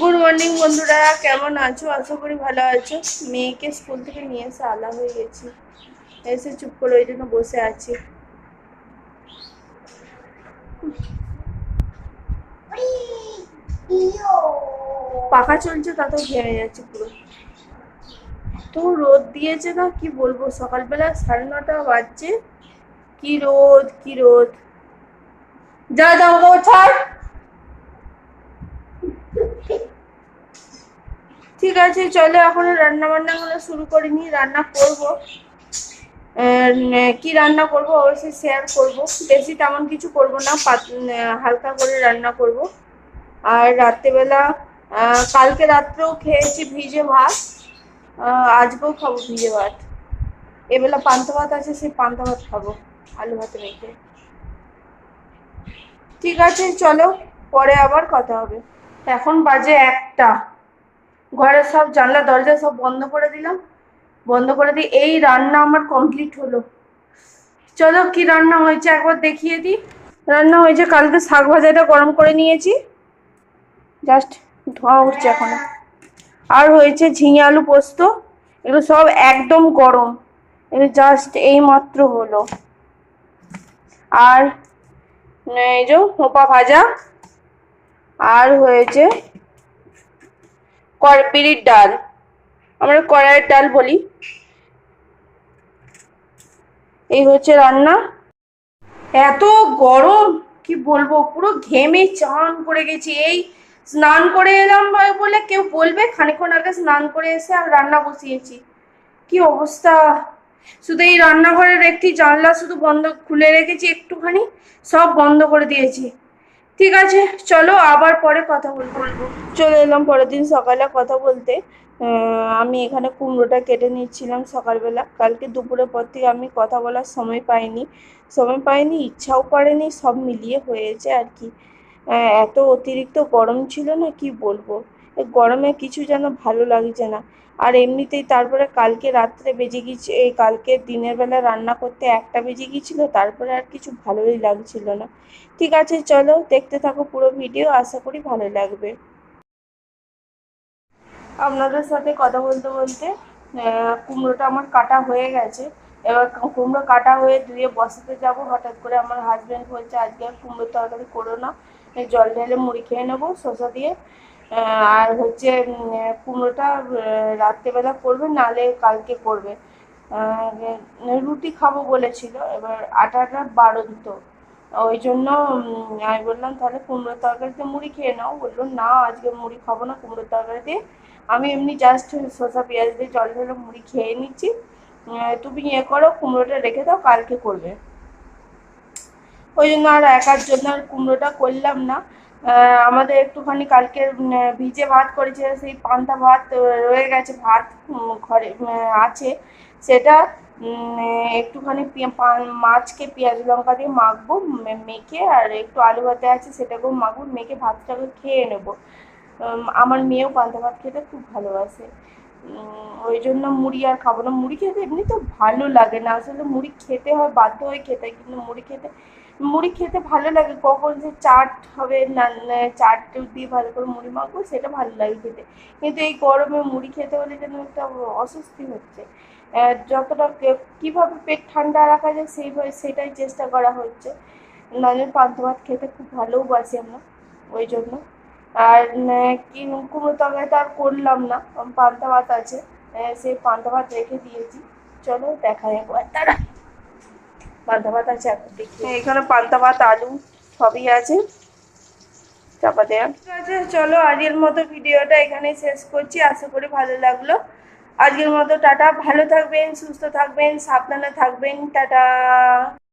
Good morning বন্ধুরা। কেমন আছো? আশা করি ভালো আছো। মেয়েকে স্কুল থেকে নিয়ে এসে আলা হয়ে গেছি। এসে চুপ করে ওই জন্য বসে আছি। পাখা চলছে তাতেও ঘেমে যাচ্ছে পুরো। তো রোদ দিয়েছে না কি বলব? সকালবেলা সাড়ে নটা বাজছে। কি রোদ কি রোদ। যা যাও ছাড়। ঠিক আছে, চলো এখনও রান্না বান্না গুলো শুরু করিনি, রান্না করব। কি রান্না করব অবশ্যই শেয়ার করব। বেশি তেমন কিছু করব না হালকা করে রান্না করব। আর রাত্রেবেলা কালকে রাত্রেও খেয়েছি ভিজে ভাত আজকেও খাব ভিজে ভাত। এবেলা পান্তা ভাত আছে, সেই পান্তা ভাত খাব, আলু ভাতে মেখে। ঠিক আছে, চলো, পরে আবার কথা হবে। এখন বাজে একটা। ঘরের সব জানলা, দরজা সব বন্ধ করে দিলাম। বন্ধ করে দিয়ে এই রান্না আমার কমপ্লিট হলো। চলো কি রান্না হয়েছে একবার দেখিয়ে দিই। রান্না হয়েছে, কালকে শাক ভাজাটা গরম করে নিয়েছি। জাস্ট ধোয়া উঠছে এখনও। আর হয়েছে ঝিঙে আলু পোস্ত, এগুলো সব একদম গরম। এগুলো জাস্ট এই মাত্র হলো। আর এই যে ভাজা। আর হয়েছে বিড়ির ডাল। আমরা কড়াইয়ের ডাল বলি। এই হচ্ছে রান্না। এত গরম, কি বলব, পুরো ঘেমে চান করে গেছি। এই স্নান করে এলাম বলে- বলে কেউ বলবে, খানিকক্ষণ আগে স্নান করে এসে আর রান্না বসিয়েছি। কি অবস্থা? শুধু এই রান্নাঘরের একটি জানলা শুধু বন্ধ, খুলে রেখেছি একটুখানি, সব বন্ধ করে দিয়েছি। ঠিক আছে চলো আবার পরে কথা বলব। চলে এলাম পরের দিন সকালে কথা বলতে। আমি এখানে কুমড়োটা কেটে নিচ্ছিলাম সকালবেলা। কালকে দুপুরের পর থেকে আমি কথা বলার সময় পাইনি। সময় পাইনি ইচ্ছাও করেনি সব মিলিয়ে হয়েছে আর কি। এত অতিরিক্ত গরম ছিল না কি বলব? গরমে কিছু যেন ভালো লাগছে না। আর এমনিতেই তারপরে কালকে রাত্রে বেজে গিয়েছে, এই কালকে দিনের বেলা রান্না করতে একটা বেজে গিয়েছিল, তারপরে আর কিছু ভালোই লাগছিল না। ঠিক আছে, চলো দেখতে থাকো পুরো ভিডিও, আশা করি ভালো লাগবে। আপনাদের সাথে কথা বলতে বলতে কুমড়োটা আমার কাটা হয়ে গেছে। এবার কুমড়ো কাটা হয়ে ধুয়ে বসাতে যাব, হঠাৎ করে আমার হাজব্যান্ড বলছে, আজকে আর কুমড়ো তরকারি করো না জল ঢেলে মুড়ি খেয়ে নেব, শসা দিয়ে। আর হচ্ছে কুমড়োটা রাত্রেবেলা করবে, নালে কালকে করবে। রুটি খাব বলেছিল, এবার আটাটা বাড়ন্ত ওই জন্য আমি বললাম, তাহলে কুমড়োর তরকারিতে মুড়ি খেয়ে নাও। বলল, না, আজকে মুড়ি খাব না কুমড়োর তরকারি দিয়ে। আমি এমনি জাস্ট শসা, পেঁয়াজ দিয়ে জল ঢেলে মুড়ি খেয়ে নিচ্ছি। তুমি ইয়ে করো, কুমড়োটা রেখে দাও, কালকে করবে। ওই জন্য আর একার জন্য আর কুমড়োটা করলাম না। আমাদের একটুখানি কালকে ভিজে ভাত করেছে, সেই পান্তা ভাত রয়ে গেছে ভাত ঘরে আছে। সেটা একটুখানি মাছকে পেঁয়াজ লঙ্কা দিয়ে মাখবো মেখে, আর একটু আলু ভাতে আছে সেটাকেও মাখবো, মেখে ভাতটাকে খেয়ে নেব। আমার মেয়েও পান্তা ভাত খেতে খুব ভালোবাসে। ওই জন্য মুড়ি আর খাব না। মুড়ি খেতে এমনি তো ভালো লাগে না। আসলে মুড়ি খেতে হয়, বাধ্য হয়ে খেতে কিন্তু মুড়ি খেতে মুড়ি খেতে ভালো লাগে, কখন যে চাট হবে চাট দিয়ে ভালো করে মুড়ি মাখবো, সেটা ভালো লাগে খেতে। কিন্তু এই গরমে মুড়ি খেতে হলে যেন একটা অস্বস্তি হচ্ছে। যতটা কীভাবে পেট ঠান্ডা রাখা যায় সেইভাবে সেটাই চেষ্টা করা হচ্ছে। নাহলে পান্তা ভাত খেতে খুব ভালোবাসি আমরা, ওই জন্য। আর কি কুমড়ো তরকারিটা আর করলাম না, পান্তা ভাত আছে। সেই পান্তা ভাত রেখে দিয়েছি। চলো দেখা একবার। দাঁড়া পান্তা ভাত আছে এখন দেখি। এখানে পান্তা ভাত আলু সবই আছে। চাপা দেওয়া ঠিক আছে চলো আজকের মতো ভিডিওটা এখানে শেষ করছি। আশা করি ভালো লাগল। আজকের মতো টাটা ভালো থাকবেন সুস্থ থাকবেন সাবধানে থাকবেন টাটা।